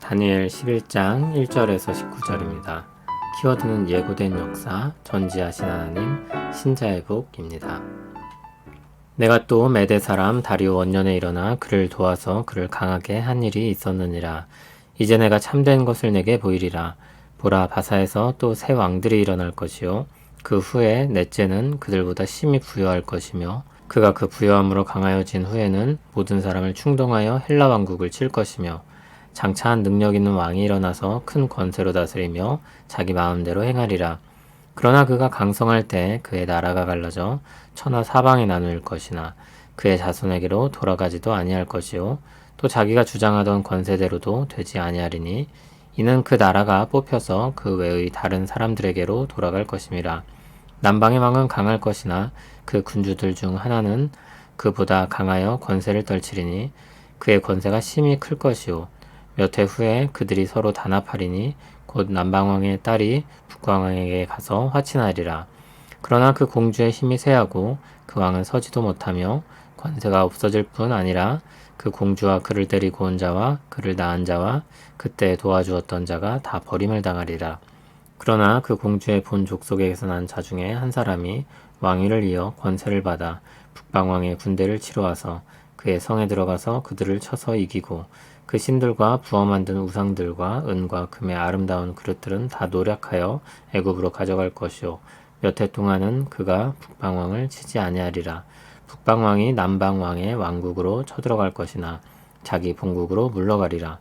다니엘 11장 1절에서 19절입니다. 키워드는 예고된 역사, 전지하신 하나님, 신자의 복입니다. 내가 또 메대 사람 다리오 원년에 일어나 그를 도와서 그를 강하게 한 일이 있었느니라. 이제 내가 참된 것을 내게 보이리라. 보라 바사에서 또 새 왕들이 일어날 것이요. 그 후에 넷째는 그들보다 심히 부여할 것이며 그가 그 부여함으로 강하여진 후에는 모든 사람을 충동하여 헬라 왕국을 칠 것이며 장차한 능력 있는 왕이 일어나서 큰 권세로 다스리며 자기 마음대로 행하리라. 그러나 그가 강성할 때 그의 나라가 갈라져 천하 사방에 나누일 것이나 그의 자손에게로 돌아가지도 아니할 것이요. 또 자기가 주장하던 권세대로도 되지 아니하리니 이는 그 나라가 뽑혀서 그 외의 다른 사람들에게로 돌아갈 것임이라. 남방의 왕은 강할 것이나 그 군주들 중 하나는 그보다 강하여 권세를 떨치리니 그의 권세가 심히 클 것이요 몇 해 후에 그들이 서로 단합하리니 곧 남방왕의 딸이 북왕에게 가서 화친하리라. 그러나 그 공주의 힘이 쇠하고 그 왕은 서지도 못하며 권세가 없어질 뿐 아니라 그 공주와 그를 데리고 온 자와 그를 낳은 자와 그때 도와주었던 자가 다 버림을 당하리라. 그러나 그 공주의 본 족속에서 난 자 중에 한 사람이 왕위를 이어 권세를 받아 북방왕의 군대를 치러 와서 그의 성에 들어가서 그들을 쳐서 이기고 그 신들과 부어 만든 우상들과 은과 금의 아름다운 그릇들은 다 노력하여 애굽으로 가져갈 것이요. 몇 해 동안은 그가 북방왕을 치지 아니하리라. 북방왕이 남방왕의 왕국으로 쳐들어갈 것이나 자기 본국으로 물러가리라.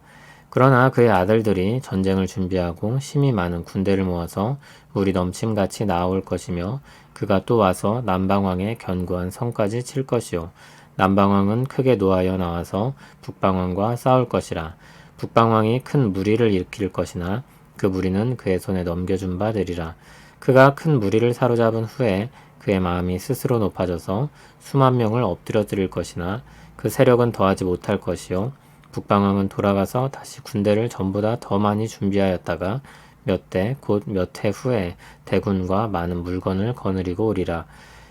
그러나 그의 아들들이 전쟁을 준비하고 심히 많은 군대를 모아서 물이 넘침같이 나올 것이며 그가 또 와서 남방왕의 견고한 성까지 칠 것이요 남방왕은 크게 노하여 나와서 북방왕과 싸울 것이라. 북방왕이 큰 무리를 일으킬 것이나 그 무리는 그의 손에 넘겨준 바 되리라. 그가 큰 무리를 사로잡은 후에 그의 마음이 스스로 높아져서 수만 명을 엎드려 드릴 것이나 그 세력은 더하지 못할 것이요. 북방왕은 돌아가서 다시 군대를 전보다 더 많이 준비하였다가 몇 대 곧 몇 해 후에 대군과 많은 물건을 거느리고 오리라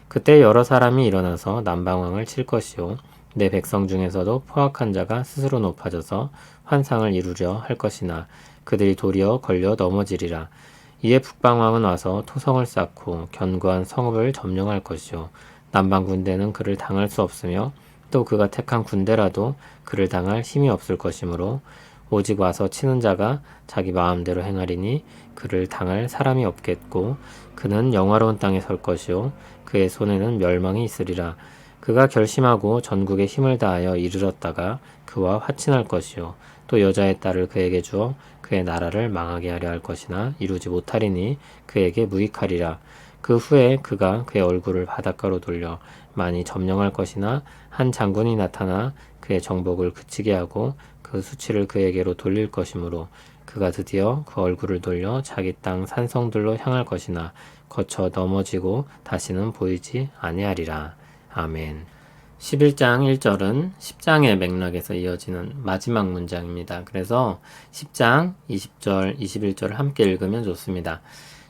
그때 여러 사람이 일어나서 남방왕을 칠 것이요. 내 백성 중에서도 포악한 자가 스스로 높아져서 환상을 이루려 할 것이나 그들이 도리어 걸려 넘어지리라. 이에 북방왕은 와서 토성을 쌓고 견고한 성읍을 점령할 것이요. 남방 군대는 그를 당할 수 없으며 또 그가 택한 군대라도 그를 당할 힘이 없을 것이므로 오직 와서 치는 자가 자기 마음대로 행하리니 그를 당할 사람이 없겠고 그는 영화로운 땅에 설 것이요 그의 손에는 멸망이 있으리라. 그가 결심하고 전국에 힘을 다하여 이르렀다가 그와 화친할 것이요 또 여자의 딸을 그에게 주어 그의 나라를 망하게 하려 할 것이나 이루지 못하리니 그에게 무익하리라. 그 후에 그가 그의 얼굴을 바닷가로 돌려 많이 점령할 것이나 한 장군이 나타나 그의 정복을 그치게 하고 그 수치를 그에게로 돌릴 것이므로 그가 드디어 그 얼굴을 돌려 자기 땅 산성들로 향할 것이나 거쳐 넘어지고 다시는 보이지 아니하리라. 아멘. 11장 1절은 10장의 맥락에서 이어지는 마지막 문장입니다. 그래서 10장 20절, 21절을 함께 읽으면 좋습니다.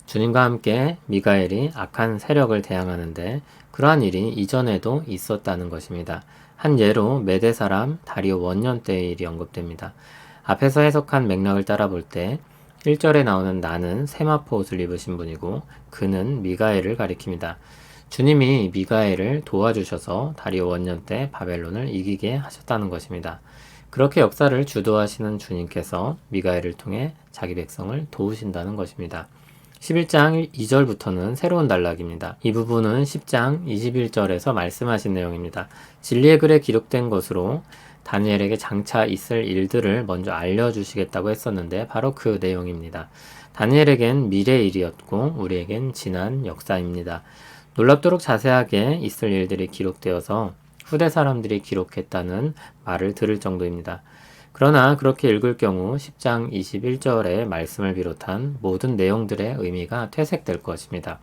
주님과 함께 미가엘이 악한 세력을 대항하는데 그러한 일이 이전에도 있었다는 것입니다. 한 예로 메대 사람 다리오 원년 때의 일이 언급됩니다. 앞에서 해석한 맥락을 따라 볼 때 1절에 나오는 나는 세마포 옷을 입으신 분이고 그는 미가엘을 가리킵니다. 주님이 미가엘을 도와주셔서 다리오 원년 때 바벨론을 이기게 하셨다는 것입니다. 그렇게 역사를 주도하시는 주님께서 미가엘을 통해 자기 백성을 도우신다는 것입니다. 11장 2절부터는 새로운 단락입니다. 이 부분은 10장 21절에서 말씀하신 내용입니다. 진리의 글에 기록된 것으로 다니엘에게 장차 있을 일들을 먼저 알려주시겠다고 했었는데 바로 그 내용입니다. 다니엘에겐 미래 일이었고 우리에겐 지난 역사입니다. 놀랍도록 자세하게 있을 일들이 기록되어서 후대 사람들이 기록했다는 말을 들을 정도입니다. 그러나 그렇게 읽을 경우 10장 21절의 말씀을 비롯한 모든 내용들의 의미가 퇴색될 것입니다.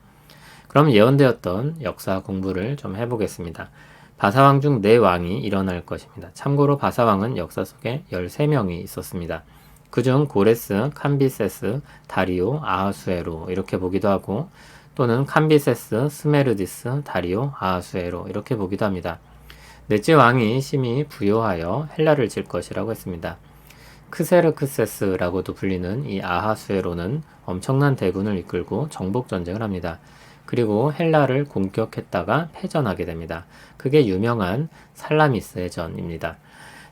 그럼 예언되었던 역사 공부를 좀 해보겠습니다. 바사왕 중 네 왕이 일어날 것입니다. 참고로 바사왕은 역사 속에 13명이 있었습니다. 그중 고레스, 캄비세스, 다리오, 아하수에로 이렇게 보기도 하고 또는 캄비세스, 스메르디스, 다리오, 아하수에로 이렇게 보기도 합니다. 넷째 왕이 심히 부요하여 헬라를 질 것이라고 했습니다. 크세르크세스라고도 불리는 이 아하수에로는 엄청난 대군을 이끌고 정복 전쟁을 합니다. 그리고 헬라를 공격했다가 패전하게 됩니다. 그게 유명한 살라미스의 전입니다.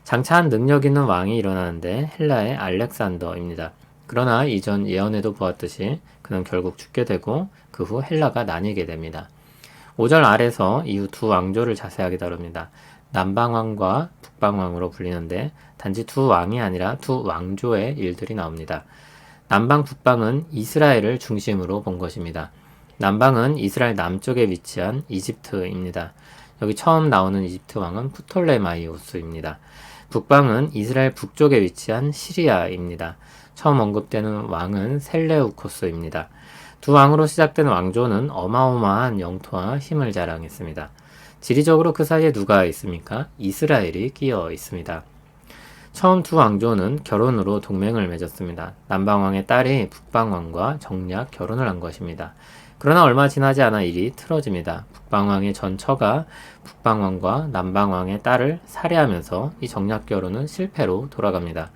장차 한 능력 있는 왕이 일어나는데 헬라의 알렉산더입니다. 그러나 이전 예언에도 보았듯이 그는 결국 죽게 되고 그 후 헬라가 나뉘게 됩니다. 5절 아래서 이후 두 왕조를 자세하게 다룹니다. 남방왕과 북방왕으로 불리는데 단지 두 왕이 아니라 두 왕조의 일들이 나옵니다. 남방 북방은 이스라엘을 중심으로 본 것입니다. 남방은 이스라엘 남쪽에 위치한 이집트입니다. 여기 처음 나오는 이집트 왕은 프톨레마이오스입니다. 북방은 이스라엘 북쪽에 위치한 시리아입니다. 처음 언급되는 왕은 셀레우코스입니다. 두 왕으로 시작된 왕조는 어마어마한 영토와 힘을 자랑했습니다. 지리적으로 그 사이에 누가 있습니까? 이스라엘이 끼어 있습니다. 처음 두 왕조는 결혼으로 동맹을 맺었습니다. 남방왕의 딸이 북방왕과 정략 결혼을 한 것입니다. 그러나 얼마 지나지 않아 일이 틀어집니다. 북방왕의 전 처가 북방왕과 남방왕의 딸을 살해하면서 이 정략 결혼은 실패로 돌아갑니다.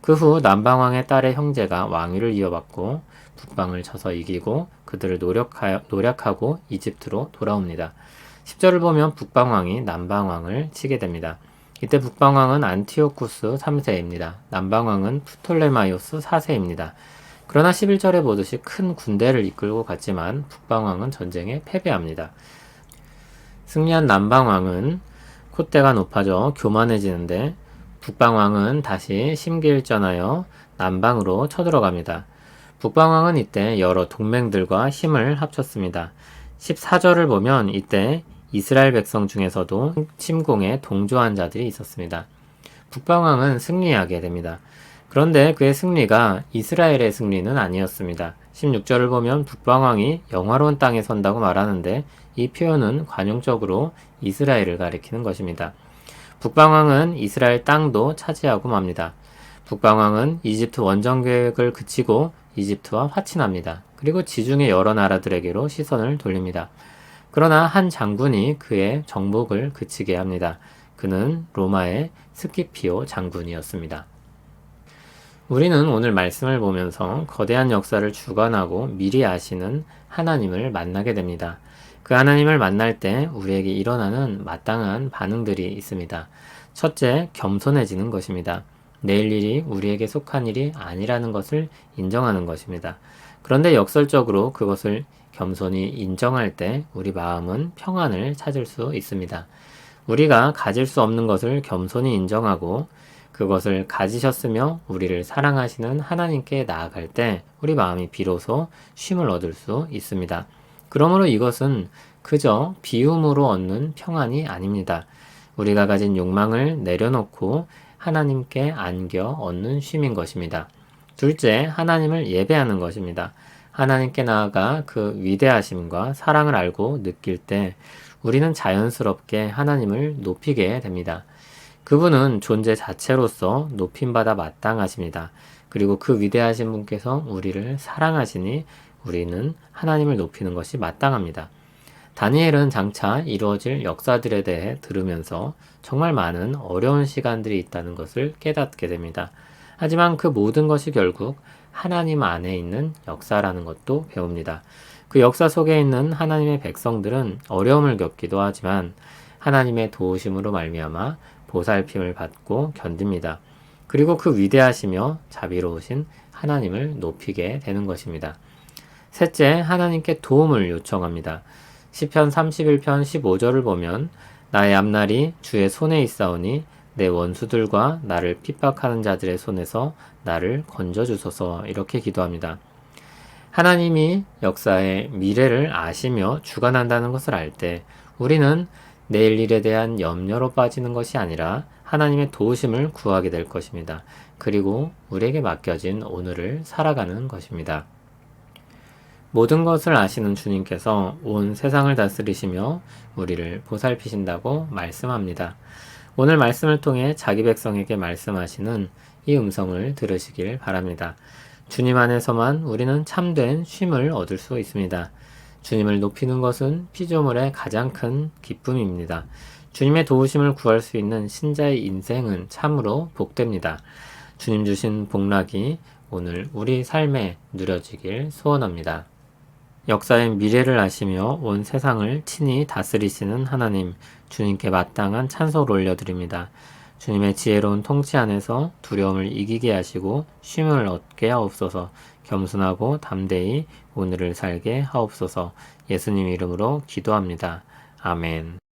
그 후 남방왕의 딸의 형제가 왕위를 이어받고 북방을 쳐서 이기고 그들을 노력하, 노력하고 이집트로 돌아옵니다. 10절을 보면 북방왕이 남방왕을 치게 됩니다. 이때 북방왕은 안티오쿠스 3세입니다. 남방왕은 프톨레마이오스 4세입니다. 그러나 11절에 보듯이 큰 군대를 이끌고 갔지만 북방왕은 전쟁에 패배합니다. 승리한 남방왕은 콧대가 높아져 교만해지는데 북방왕은 다시 심기일전하여 남방으로 쳐들어갑니다. 북방왕은 이때 여러 동맹들과 힘을 합쳤습니다. 14절을 보면 이때 이스라엘 백성 중에서도 침공에 동조한 자들이 있었습니다. 북방왕은 승리하게 됩니다. 그런데 그의 승리가 이스라엘의 승리는 아니었습니다. 16절을 보면 북방왕이 영화로운 땅에 선다고 말하는데 이 표현은 관용적으로 이스라엘을 가리키는 것입니다. 북방왕은 이스라엘 땅도 차지하고 맙니다. 북방왕은 이집트 원정 계획을 그치고 이집트와 화친합니다. 그리고 지중해 여러 나라들에게로 시선을 돌립니다. 그러나 한 장군이 그의 정복을 그치게 합니다. 그는 로마의 스키피오 장군이었습니다. 우리는 오늘 말씀을 보면서 거대한 역사를 주관하고 미리 아시는 하나님을 만나게 됩니다. 그 하나님을 만날 때 우리에게 일어나는 마땅한 반응들이 있습니다. 첫째, 겸손해지는 것입니다. 내일 일이 우리에게 속한 일이 아니라는 것을 인정하는 것입니다. 그런데 역설적으로 그것을 겸손히 인정할 때 우리 마음은 평안을 찾을 수 있습니다. 우리가 가질 수 없는 것을 겸손히 인정하고 그것을 가지셨으며 우리를 사랑하시는 하나님께 나아갈 때 우리 마음이 비로소 쉼을 얻을 수 있습니다. 그러므로 이것은 그저 비움으로 얻는 평안이 아닙니다. 우리가 가진 욕망을 내려놓고 하나님께 안겨 얻는 쉼인 것입니다. 둘째, 하나님을 예배하는 것입니다. 하나님께 나아가 그 위대하심과 사랑을 알고 느낄 때 우리는 자연스럽게 하나님을 높이게 됩니다. 그분은 존재 자체로서 높임받아 마땅하십니다. 그리고 그 위대하신 분께서 우리를 사랑하시니 우리는 하나님을 높이는 것이 마땅합니다. 다니엘은 장차 이루어질 역사들에 대해 들으면서 정말 많은 어려운 시간들이 있다는 것을 깨닫게 됩니다. 하지만 그 모든 것이 결국 하나님 안에 있는 역사라는 것도 배웁니다. 그 역사 속에 있는 하나님의 백성들은 어려움을 겪기도 하지만 하나님의 도우심으로 말미암아 보살핌을 받고 견딥니다. 그리고 그 위대하시며 자비로우신 하나님을 높이게 되는 것입니다. 셋째, 하나님께 도움을 요청합니다. 시편 31편 15절을 보면 나의 앞날이 주의 손에 있사오니 내 원수들과 나를 핍박하는 자들의 손에서 나를 건져 주소서 이렇게 기도합니다. 하나님이 역사의 미래를 아시며 주관한다는 것을 알 때 우리는 내일 일에 대한 염려로 빠지는 것이 아니라 하나님의 도우심을 구하게 될 것입니다. 그리고 우리에게 맡겨진 오늘을 살아가는 것입니다. 모든 것을 아시는 주님께서 온 세상을 다스리시며 우리를 보살피신다고 말씀합니다. 오늘 말씀을 통해 자기 백성에게 말씀하시는 이 음성을 들으시길 바랍니다. 주님 안에서만 우리는 참된 쉼을 얻을 수 있습니다. 주님을 높이는 것은 피조물의 가장 큰 기쁨입니다. 주님의 도우심을 구할 수 있는 신자의 인생은 참으로 복됩니다. 주님 주신 복락이 오늘 우리 삶에 누려지길 소원합니다. 역사의 미래를 아시며 온 세상을 친히 다스리시는 하나님, 주님께 마땅한 찬송을 올려드립니다. 주님의 지혜로운 통치 안에서 두려움을 이기게 하시고 쉼을 얻게 하옵소서 겸손하고 담대히 오늘을 살게 하옵소서 예수님 이름으로 기도합니다. 아멘.